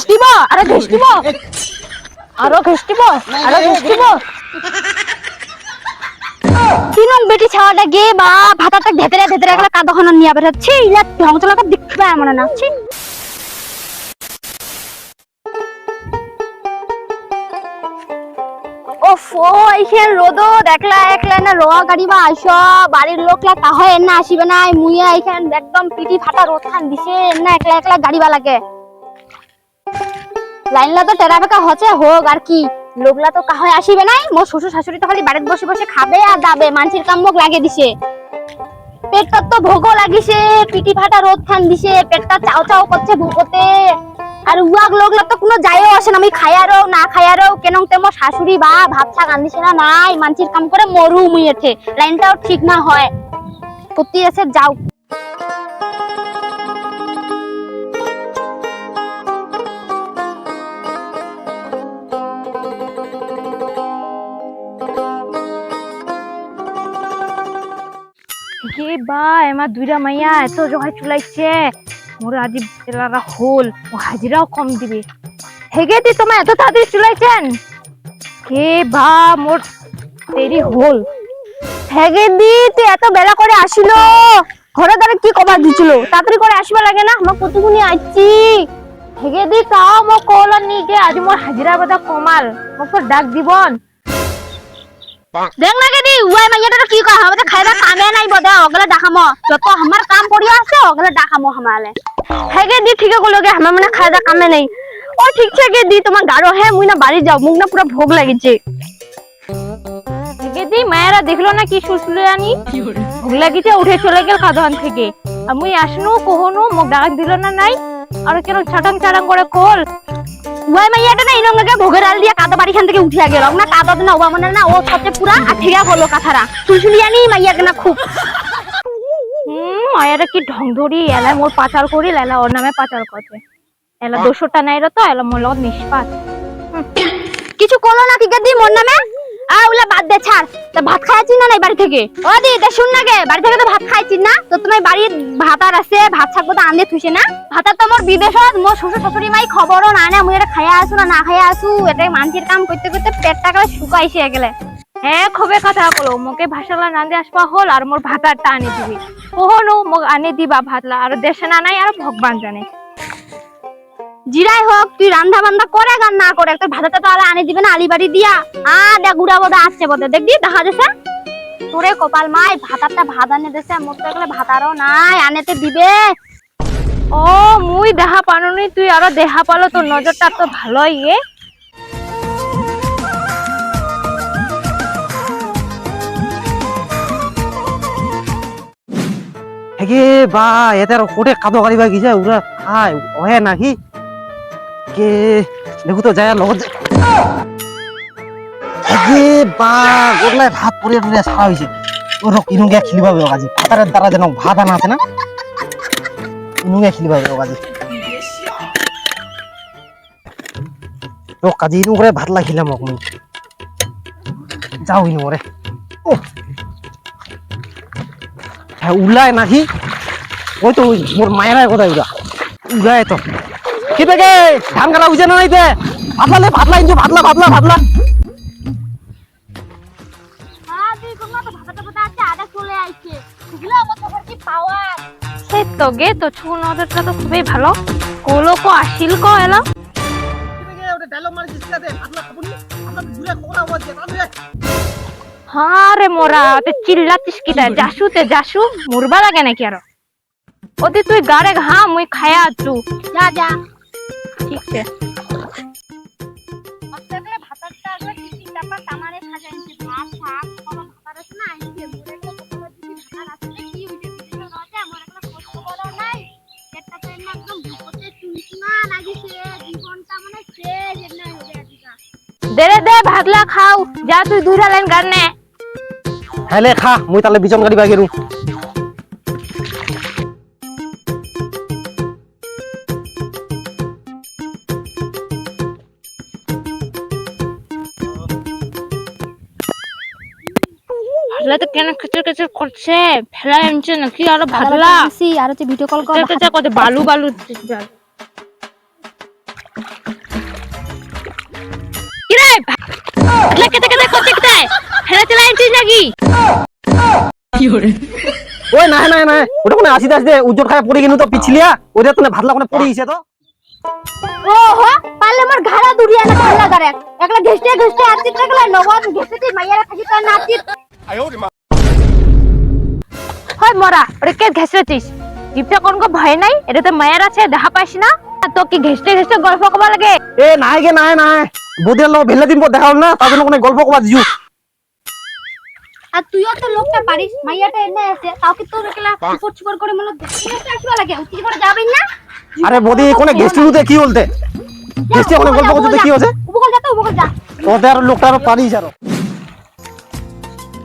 ঘেস দিব, আরও আরও আরও বেটি ছাওয়াটা গে বা ভাতাটা নিয়া ইলা দেখবে এমন না ওফো দেখলা, একলা না রোয়া গাড়ি বা আইস, বাড়ির লোকলা তাহলে এন্না আসিবে না মুইয়া এইখান একদম পিটি ফাটা রোদ খান দিছে এন্না একলা একলা গাড়ি বালাকে। লাইনলা তো টেরা বেকা হচ্ছে, হোক আর কি। লোকলা তো কাহয় আসিবে নাই। মোর শ্বশুর শাশুড়ি তো খালি বাড়িতে বসে বসে খাবে আর দাবে, মানসির কাম মোক লাগে দিছে। পেটটা তো ভোগও লাগিছে পিটি ফাটা রোদ খান দিছে, পেটটা চাও চাও করছে ভোগতে আর উয়াক লোকলা তো কোনো যায়ও আসে না, আমি খায়ারও না খায়ারও কেন তে মোর শাশুড়ি বা ভাত শাক আনদিছে না নাই, মানসির কাম করে মরু মুই এঠে। লাইনটাও ঠিক না হয়। প্রতি এসে যাও। দুইটা মাইয়া এত জহাই চুলাইছে। মোর আজি হোল ও হাজিরাও কম দিবে। হেগে দি এত তাড়াতাড়ি চুলাইছেন? কে বা মোর দেরি হোল। হেগে দি তুই এত বেলা করে আসিল ঘরে কি কবার দিছিল? তাড়াতাড়ি করে আসবা লাগে না আমার কতগুনি আইছি। হেগে দি তাও মো কল নিকে আজ মোর হাজিরা বাদা কমাল, মোক ডাক দিবন। দেখ কইলগে আমার মানে না যাও মুখ পুরো ভোগ লাগিছে। হেগে দি মায়েরা দেখল না কি সুসলে আনি। ভোগ লাগিছে, উঠে চলে গেল কাদন থেকে আর মুই আসনু কহনু, মোক ডাক দিল না নাই। আর কেন ছাটাং ছাটাং করে কল। ওই মাইয়াটা না ইনঙ্গকে ভোগের আল দিয়া কাদা বাড়ি খান থেকে উঠিয়া গেল। না কাদা না ওবা মানে না, ও সবচেয়ে পুরা আর ঠিকা করল কাথারা নি মাইয়াকে না খুব। হুম মায়াটা কি ঢং ধরি? এলা মোর পাচার করি, এলা ওর নামে পাচার করছে। এলা দোষটা নাই তো, এলা মোর লগত নিষ্পাত কিছু কলো না ঠিক দি মোর নামে? আ ওলা বাদ দে, ছাড়। তা ভাত খাইছি না নাই বাড়ি থেকে? ও দি তা শুন না গে, বাড়ি থেকে তো ভাত খাইছি না? তো তোমার বাড়ির ভাতার আছে, ভাত শাক তো আনতে থুইছে না? ভাতার তো মোর বিদেশত মোর শ্বশুর শাশুড়ি মাই খবরও না না, মুই এটা খাইয়া আসু না না খাইয়া আসু এটা মানসির কাম করতে করতে পেটটা গেলে শুকাইছে গেলে হ্যাঁ খবে কথা কলো, মোকে ভাষালা নান্দে আসবা হল আর মোর ভাতারটা আনি দিবি। কহনো, মোক আনি দিবা ভাতলা আর দেশে না নাই আর ভগবান জানে। জিরাই হোক, তুই রান্ধা বান্ধা করে গান না করে তোর ভাতাটা তো আর আনি দিবে না, আলিবাড়ি দিয়া। আ দেখ, গুড়া বোধা আসছে বোধ দেখবি, দেখা যাচ্ছে? তোরে কপাল মাই ভাতারটা ভাত আনে দেছে মোর তো এগুলো ভাতারও নাই আনেতে দিবে। ও, মুই দেখা পানুনি তুই আরও দেখা পালো, তোর নজরটা তো ভালোই, এ। হেগে বা এতে আর কোটে কাদো গাড়িবা গিছে উরা খায় ওহে নাকি দেখো তো যায় লগত। হেগে বা ভাত পরিয়া টরিয়া দ্বারা যেন ভাত আনা আছে না ইনুগে খেলিবা রক কাজি। ইনু করে ভাত লাগিলাম মোক মুই যাও ইনু করে। ও। হ্যাঁ উলায় নাকি ওই তো মোর মায়েরাই কোথায় উড়া উড়ায় তো। কি থেকে ধান কাটা উঠছে না নাইতে? ভাতলালে ভাতলা ইনছো ভাতলা ভাতলা ভাতলা। তো গে তো ছু নজরটা তো খুবই ভালো। কোলো কো আসিল কো এলা। হ্যাঁ রে মোরা তে চিল্লাতিস কিটা যাসু তে যাসু মুরবা লাগে নাকি আরও? ওতে তুই গাড়ে ঘা মুই খায়া আছু যা যা। ঠিক আছে দে রে দে ভাগলা খাও। যা তুই দুইটা লাইন গান নে হ্যালে খা মুই তাহলে বিচন গাড়ি বাগেরু ভেলা কেন খেচর খেচর করছে? ভেলা এমছে নাকি? আরও ভাগলা আর হচ্ছে ভিডিও কল কর খেচর কত বালু বালু কিরে? ভেলা কেটে কেটে করছে কেটে। ভেলা চলে এমছিস নাকি? কি হরে ওই না না না ওটা আসি দাস দে উজ্জ্বল খায় পড়ে গিনু তো পিছলিয়া। ওটা তো ভাতলা পড়ে গিয়েছে তো। পালে মোর ঘাড়া দুড়িয়া না একলা ঘেষ্টে ঘেষ্টে আছিস একলা নবাব ঘেষ্টে তো হয় মরা ওরে কে জিপটা কোন ভয় নাই? এটা তো মায়ের আছে দেখা পাইস না? তো কি ঘেষ্টে ঘেষ্টে গল্প কবা লাগে? এ নাই গে নাই নাই। বদির লোক ভেলে দিন পর দেখা না তার জন্য কোনো গল্প কবা দিও। আর তুইও তো লোকটা পারিস মাইয়াটা এনে আছে তাও কি তোর একলা ফুট ফুট করে মনে আসবা লাগে? উঠি করে যাবেন না? আরে বদি কোনে গেস্টি হতে কি বলতে গেস্টি গল্প করতে কি হচ্ছে উপকল যা তো উপকল যা। ওদের লোকটা আরও পারিস আরও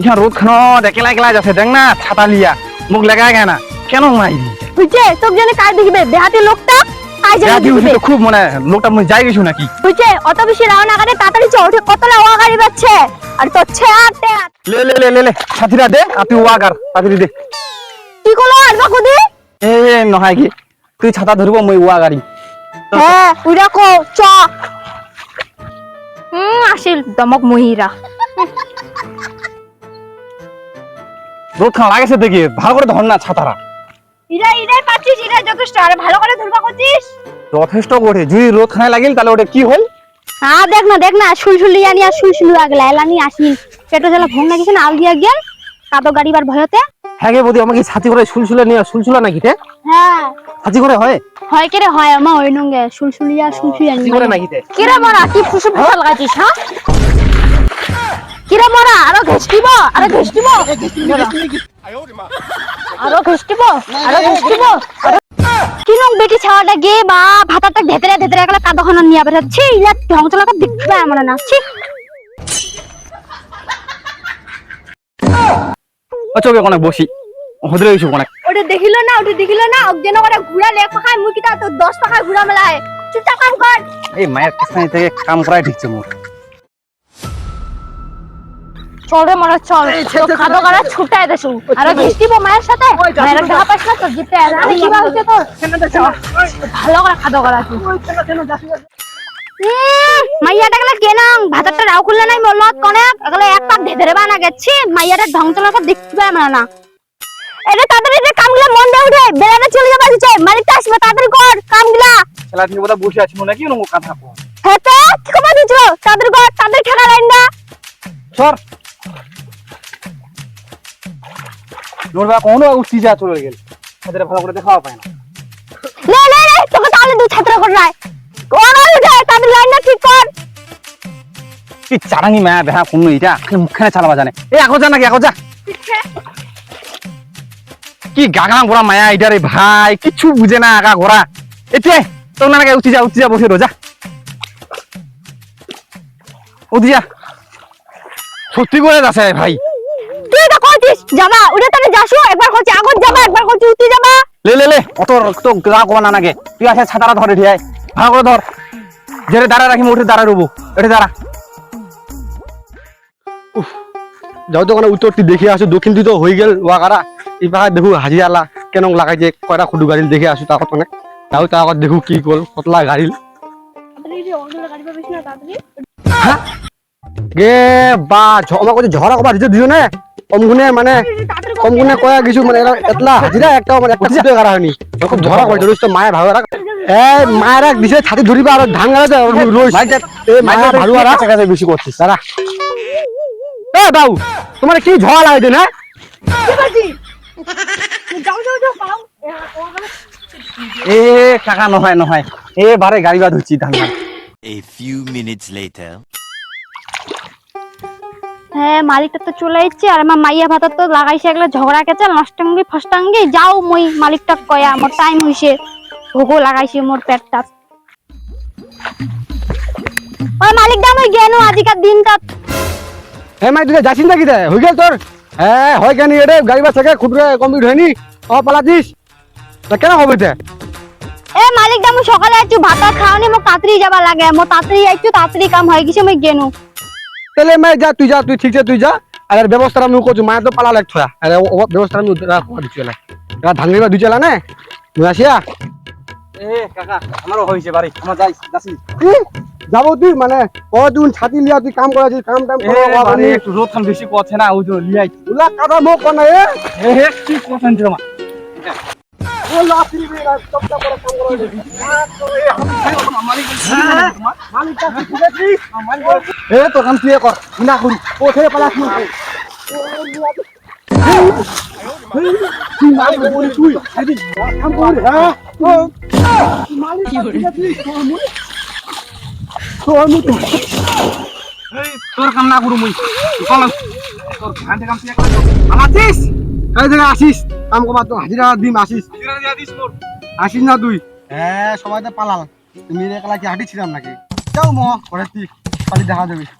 ইহা রোদ খানো একলা একলা যাচ্ছে দেখ না ছাতা লিয়া মুখ লাগায় কেনা কেন মাইরি বুঝছে? তোর জন্য কাজ দেখিবে? দেহাতি লোকটা আই যা জানি খুব মানে লোকটা মনে যাই গেছো নাকি? বুঝছে? অত বেশি রাও না করে তাড়াতাড়ি চল কতলা ওয়া গাড়ি বাচ্ছে আর তোর ছেয়াতে লে লে লে লে লে ছাতিরা দে আর তুই ওয়াগার তাড়াতাড়ি দে। কি করল আর বা কুদি এ নহয় কি তুই ছাতা ধরবো মই ওয়া গাড়ি হ্যাঁ উড়া কো চ। হুম আসিল দমক মহিরা। রোদ খানা লাগেছে দেখি ভালো করে ধর না ছাতারা। ইরা ইরাই পাচ্ছিস ইরাই যথেষ্ট আর ভালো করে ধরবা করছিস। যথেষ্ট করে যদি রোদ খানা লাগিল তাহলে ওটা কি হল? হ্যাঁ দেখ না দেখ না সুলসুলি আনি আর সুলসুলি আগলা এলানি আসিল পেটো জ্বালা ভং লাগিছে না আল দিয়া গেল কাদো গাড়িবার ভয়তে। হ্যাঁ গে বদি আমাকে ছাতি করে সুলসুলে নিয়ে সুলসুলা নাকি তে? হ্যাঁ। ছাতি করে হয়? হয় কে রে হয় আমা ওই নঙ্গে সুলসুলিয়া সুলসুলি আনি করে নাকি তে? কিরে মরা কি ফুসু ফুসু লাগাইছিস হ্যাঁ? কিরে মরা? আরও ঘেষ্টিব? আরও ঘেষ্টিব? আরও ঘেষ্টিব? আরও ঘেষ্টিব? কি নং বেটি ছাওয়াটা গে বা? ভাতাটা ধেতরে ধেতরে একলা কাদখন নিয়া বেরাচ্ছে ইলা ঢং চলাকা আমার না ছি। চোখে অনেক বসি। হদরে গেছো অনেক। ওটা দেখিলো না ওটা দেখিলো না। অজ্ঞান করে ঘুরা লেখ পাখায় মুই কিটা তো দশ পাখায় ঘুরা মেলায়। চুপচাপ কাম কর। এই মায়ের কাছে থেকে কাম করাই ঠিকছে মোর। চল। মরা চল খাদো গাড়া ছুটাই দেছু আর ঘিষ্টিব মায়ের সাথে? মায়ের দেখা পাইছ না তো জিতে আরে কি হইছে তোর? ভালো করে খাদো গাড়া তুই মাইয়াটা কেনাং ভাতারটা রাও খুললে নাই মলত কনে। এগুলো এক পাক ধেধরে বানা গেছি। মাইয়াটা ঢং দেখতে পায় আমরা না। এটা তাড়াতাড়ি যে কামগুলা মন দিয়ে উঠে বেলাটা চলে যাবা দিচ্ছে মালিকটা আসবে তাড়াতাড়ি কর কামগুলা। খেলা দিন বোধহয় বসে আছি মনে কি ওরকম কথা হেতে কি কমা দিছো তাড়াতাড়ি কর তাড়াতাড়ি ঠেকা লাইন না সর। নোরবা কোনো উঠছি যা চলে গেল। ওদের ভালো করে দেখাও পায় না। তোকে তাহলে দু ছাত্র কর নাই কোন উঠে তাদের লাইনটা ঠিক কর। কি চারাঙ্গি মায়া বেহা কোনো এটা খালি মুখখানে চালাবা জানে। এ আগো যা নাকি আগো যা। কি গাগা ঘোড়া মায়া এটা রে ভাই কিছু বুঝে না আগা ঘোড়া। এতে তোর না নাকি উঠি যা উঠি যা বসে রো যা। উঠি যা। সত্যি করে যাচ্ছে ভাই। যাবা উঠে তাহলে যাসু একবার করছি আগত যাবা একবার করছি উঠতে যাবা। লে লে লে অত তো গা কবা না নাগে। তুই আছে ছাতারা ধরে ঠিয়াই। করে ধর। যেটা দাঁড়া রাখি উঠে দাঁড়া রবো। এটা দাঁড়া। যাও তো উত্তরটি দেখে আসো। দক্ষিণ দিকে হয়ে গেল ওয়াকারা। দেখো হাজিয়ালা কেন লাগাই যে কয়টা খুদু গাড়ি দেখে আসো তাকত অনেক। যাও তাকত দেখো কি কল কতলা গাড়ি গে বা ঝ- আমাকে ঝড়া কবা দিতে দিও না। কমগুনে মানে কমগুনে কয়া কিছু মানে এতলা হাজিরা একটা মানে একটা খুদে গাড়া হয়নি। যখন ঝড়া করে ধরিস তো মায়ের ভালো রাখ এ মায়ের এক দিছে ছাতি ধরিবা আর ধান গাড়া রইস এ মায়ের ভালো রাখ কাছে বেশি করছিস দাঁড়া এ বাবু তোমার কি ঝড় লাগে না এ কাকা নহয় নহয়। এ বারে গাড়ি বাদ হচ্ছি ধান A few minutes later. হ্যাঁ মালিকটা তো চলে যাচ্ছে আর আমার মাইয়া ভাতা তো লাগাইছে এগুলো ঝগড়া নষ্টাঙ্গি ফষ্টাঙ্গি যাও মই মালিকটা কয়া আমার টাইম হইছে। ভোগও লাগাইছে মোর পেটটা। ওই মালিক দা মই গেনু আজিকার দিনটা হে মাই তুই নাকি রে হয়ে গেল তোর? হ্যাঁ হয় কেন এরে গাড়ি বাস থেকে খুটরে কমপ্লিট হয়নি? ও পালাতিস? তা কেন হবে এটা এ মালিক দা মই সকালে আইছু ভাতা খাওনি মো তাড়াতাড়ি যাবা লাগে। মো তাড়াতাড়ি আইছু তাড়াতাড়ি কাম হয়ে গেছে মই গেনু। তাহলে মাই যা তুই যা তুই ঠিক আছে তুই যা। আর ব্যবস্থা আমি করছি মায়ের তো পালা লাগ আর ব্যবস্থা আমি করে দিচ্ছি এলা এরা ধান গাড়ি দুই চালা না? তুই আসিয়া? এ কাকা আমারও হয়েছে বাড়ি। আমার যাই যাচ্ছি। কি? তুই মানে? তুই ছাতি লিয়া তুই কাম করাছিস কাম টাম এ বাড়ি একটু রোদ খান বেশি করছে না ওই জন্য লিয়াই। উলা কাটা মুখ কর এ? কি এ কাম তুই কর। না করি ও থেকে পালাস না। তোর কাম না করু মুই। তোর কাম করে। আমাছিস এই জায়গা আসিস কাম কমা তো হাজিরা দিম আসিস। দিয়া দিস মোর। আসিস না তুই? হ্যাঁ সময়তে পালাল। তুমি একলা কি হাঁটিছিলাম নাকি? যাও মহা করে তুই খালি দেখা যাবে কি